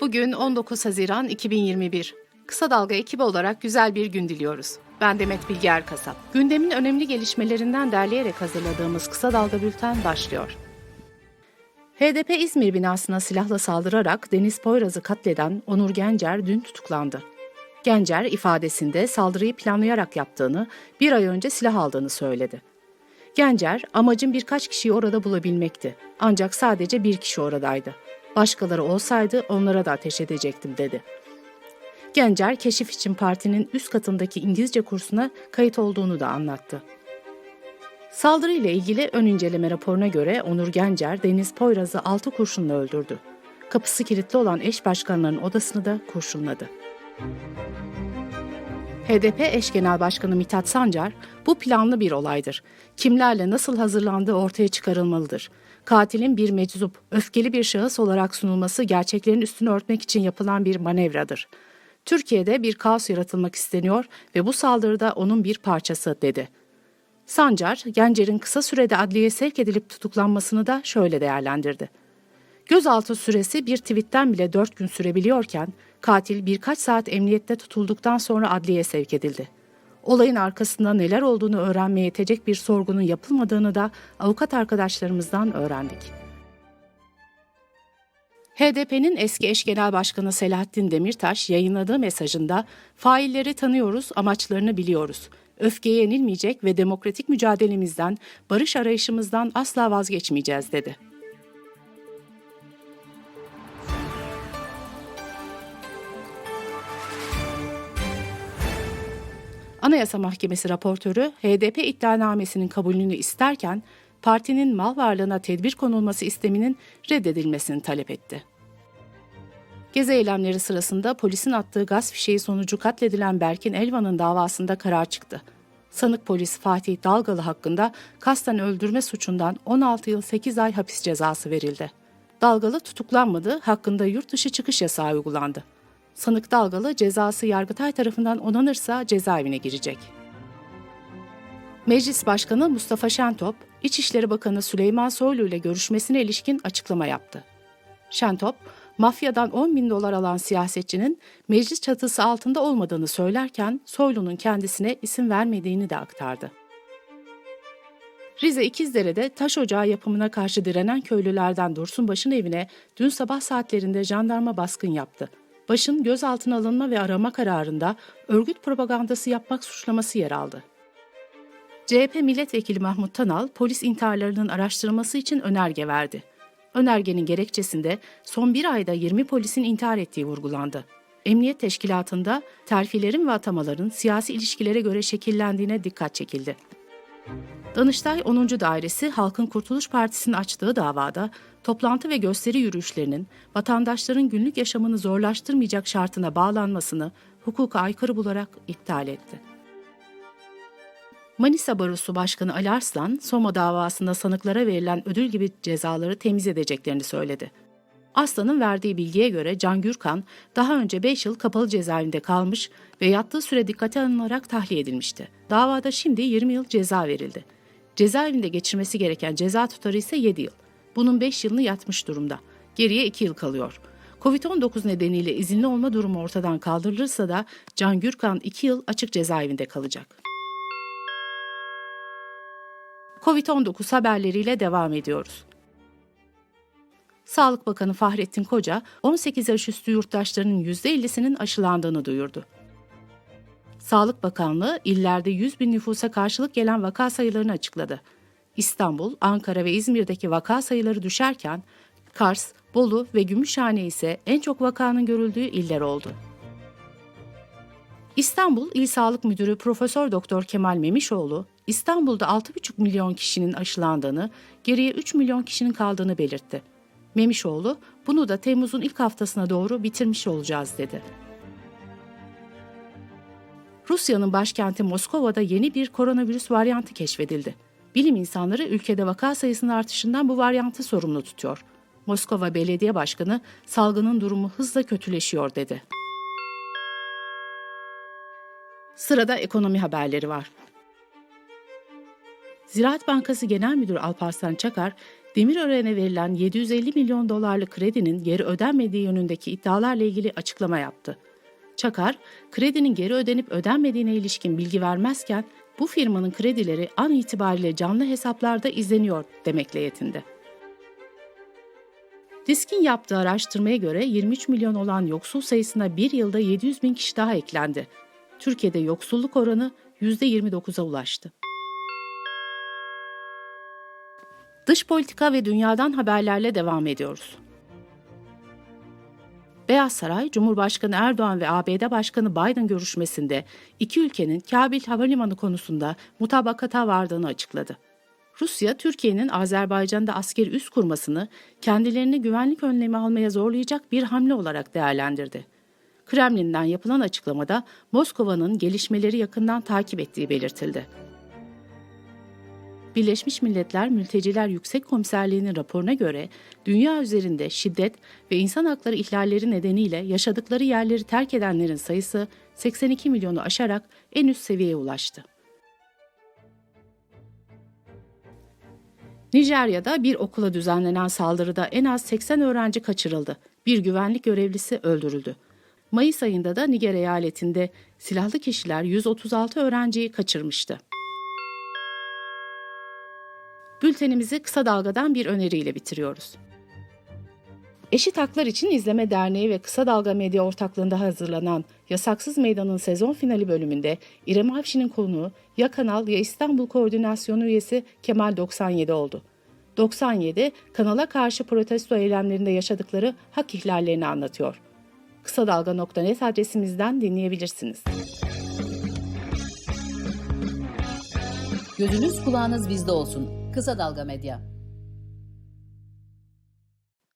Bugün 19 Haziran 2021. Kısa Dalga ekibi olarak güzel bir gün diliyoruz. Ben Demet Bilge Erkasap. Gündemin önemli gelişmelerinden derleyerek hazırladığımız Kısa Dalga Bülten başlıyor. HDP İzmir binasına silahla saldırarak Deniz Poyraz'ı katleden Onur Gencer dün tutuklandı. Gencer ifadesinde saldırıyı planlayarak yaptığını, bir ay önce silah aldığını söyledi. Gencer, amacım birkaç kişiyi orada bulabilmekti. Ancak sadece bir kişi oradaydı. Başkaları olsaydı onlara da ateş edecektim dedi. Gencer, keşif için partinin üst katındaki İngilizce kursuna kayıt olduğunu da anlattı. Saldırı ile ilgili ön inceleme raporuna göre Onur Gencer, Deniz Poyraz'ı altı kurşunla öldürdü. Kapısı kilitli olan eş başkanların odasını da kurşunladı. HDP eş genel başkanı Mithat Sancar, bu planlı bir olaydır. Kimlerle nasıl hazırlandığı ortaya çıkarılmalıdır. Katilin bir meczup, öfkeli bir şahıs olarak sunulması gerçeklerin üstünü örtmek için yapılan bir manevradır. Türkiye'de bir kaos yaratılmak isteniyor ve bu saldırıda onun bir parçası dedi. Sancar, Gencer'in kısa sürede adliyeye sevk edilip tutuklanmasını da şöyle değerlendirdi. Gözaltı süresi bir tweetten bile dört gün sürebiliyorken katil birkaç saat emniyette tutulduktan sonra adliyeye sevk edildi. Olayın arkasında neler olduğunu öğrenmeye yetecek bir sorgunun yapılmadığını da avukat arkadaşlarımızdan öğrendik. HDP'nin eski eş genel başkanı Selahattin Demirtaş yayınladığı mesajında failleri tanıyoruz, amaçlarını biliyoruz. Öfkeye yenilmeyecek ve demokratik mücadelemizden, barış arayışımızdan asla vazgeçmeyeceğiz dedi. Anayasa Mahkemesi raportörü HDP iddianamesinin kabulünü isterken partinin mal varlığına tedbir konulması isteminin reddedilmesini talep etti. Gezi eylemleri sırasında polisin attığı gaz fişeği sonucu katledilen Berkin Elvan'ın davasında karar çıktı. Sanık polis Fatih Dalgalı hakkında kasten öldürme suçundan 16 yıl 8 ay hapis cezası verildi. Dalgalı tutuklanmadı, hakkında yurt dışı çıkış yasağı uygulandı. Sanık Dalgalı cezası Yargıtay tarafından onanırsa cezaevine girecek. Meclis Başkanı Mustafa Şentop, İçişleri Bakanı Süleyman Soylu ile görüşmesine ilişkin açıklama yaptı. Şentop, mafyadan 10 bin dolar alan siyasetçinin meclis çatısı altında olmadığını söylerken Soylu'nun kendisine isim vermediğini de aktardı. Rize İkizdere'de taş ocağı yapımına karşı direnen köylülerden Dursunbaş'ın evine dün sabah saatlerinde jandarma baskın yaptı. Baş'ın gözaltına alınma ve arama kararında örgüt propagandası yapmak suçlaması yer aldı. CHP milletvekili Mahmut Tanal, polis intiharlarının araştırılması için önerge verdi. Önergenin gerekçesinde son bir ayda 20 polisin intihar ettiği vurgulandı. Emniyet teşkilatında terfilerin ve atamaların siyasi ilişkilere göre şekillendiğine dikkat çekildi. Danıştay 10. Dairesi Halkın Kurtuluş Partisi'nin açtığı davada toplantı ve gösteri yürüyüşlerinin vatandaşların günlük yaşamını zorlaştırmayacak şartına bağlanmasını hukuka aykırı bularak iptal etti. Manisa Barosu Başkanı Ali Arslan, Soma davasında sanıklara verilen ödül gibi cezaları temiz edeceklerini söyledi. Aslan'ın verdiği bilgiye göre Can Gürkan daha önce 5 yıl kapalı cezaevinde kalmış ve yattığı süre dikkate alınarak tahliye edilmişti. Davada şimdi 20 yıl ceza verildi. Cezaevinde geçirmesi gereken ceza tutarı ise 7 yıl. Bunun 5 yılını yatmış durumda. Geriye 2 yıl kalıyor. Covid-19 nedeniyle izinli olma durumu ortadan kaldırılırsa da Can Gürkan 2 yıl açık cezaevinde kalacak. Covid-19 haberleriyle devam ediyoruz. Sağlık Bakanı Fahrettin Koca, 18 yaş üstü yurttaşlarının %50'sinin aşılandığını duyurdu. Sağlık Bakanlığı illerde 100 bin nüfusa karşılık gelen vaka sayılarını açıkladı. İstanbul, Ankara ve İzmir'deki vaka sayıları düşerken Kars, Bolu ve Gümüşhane ise en çok vakanın görüldüğü iller oldu. İstanbul İl Sağlık Müdürü Profesör Doktor Kemal Memişoğlu, İstanbul'da 6,5 milyon kişinin aşılandığını, geriye 3 milyon kişinin kaldığını belirtti. Memişoğlu, bunu da Temmuz'un ilk haftasına doğru bitirmiş olacağız dedi. Rusya'nın başkenti Moskova'da yeni bir koronavirüs varyantı keşfedildi. Bilim insanları ülkede vaka sayısının artışından bu varyantı sorumlu tutuyor. Moskova Belediye Başkanı salgının durumu hızla kötüleşiyor dedi. Sırada ekonomi haberleri var. Ziraat Bankası Genel Müdürü Alparslan Çakar, Demirören'e verilen 750 milyon dolarlık kredinin geri ödenmediği yönündeki iddialarla ilgili açıklama yaptı. Çakar, kredinin geri ödenip ödenmediğine ilişkin bilgi vermezken bu firmanın kredileri an itibariyle canlı hesaplarda izleniyor demekle yetindi. Disk'in yaptığı araştırmaya göre 23 milyon olan yoksul sayısına bir yılda 700 bin kişi daha eklendi. Türkiye'de yoksulluk oranı %29'a ulaştı. Dış politika ve dünyadan haberlerle devam ediyoruz. Beyaz Saray, Cumhurbaşkanı Erdoğan ve ABD Başkanı Biden görüşmesinde iki ülkenin Kabil Havalimanı konusunda mutabakata vardığını açıkladı. Rusya, Türkiye'nin Azerbaycan'da askeri üs kurmasını kendilerini güvenlik önlemi almaya zorlayacak bir hamle olarak değerlendirdi. Kremlin'den yapılan açıklamada Moskova'nın gelişmeleri yakından takip ettiği belirtildi. Birleşmiş Milletler Mülteciler Yüksek Komiserliği'nin raporuna göre dünya üzerinde şiddet ve insan hakları ihlalleri nedeniyle yaşadıkları yerleri terk edenlerin sayısı 82 milyonu aşarak en üst seviyeye ulaştı. Nijerya'da bir okula düzenlenen saldırıda en az 80 öğrenci kaçırıldı. Bir güvenlik görevlisi öldürüldü. Mayıs ayında da Niger eyaletinde silahlı kişiler 136 öğrenciyi kaçırmıştı. Bültenimizi kısa dalgadan bir öneriyle bitiriyoruz. Eşit Haklar İçin İzleme Derneği ve Kısa Dalga Medya ortaklığında hazırlanan Yasaksız Meydan'ın sezon finali bölümünde İrem Avşin'in konuğu ya Kanal ya İstanbul Koordinasyonu üyesi Kemal 97 oldu. 97, kanala karşı protesto eylemlerinde yaşadıkları hak ihlallerini anlatıyor. Kısa Dalga.net adresimizden dinleyebilirsiniz. Gözünüz kulağınız bizde olsun. Kısa Dalga Medya.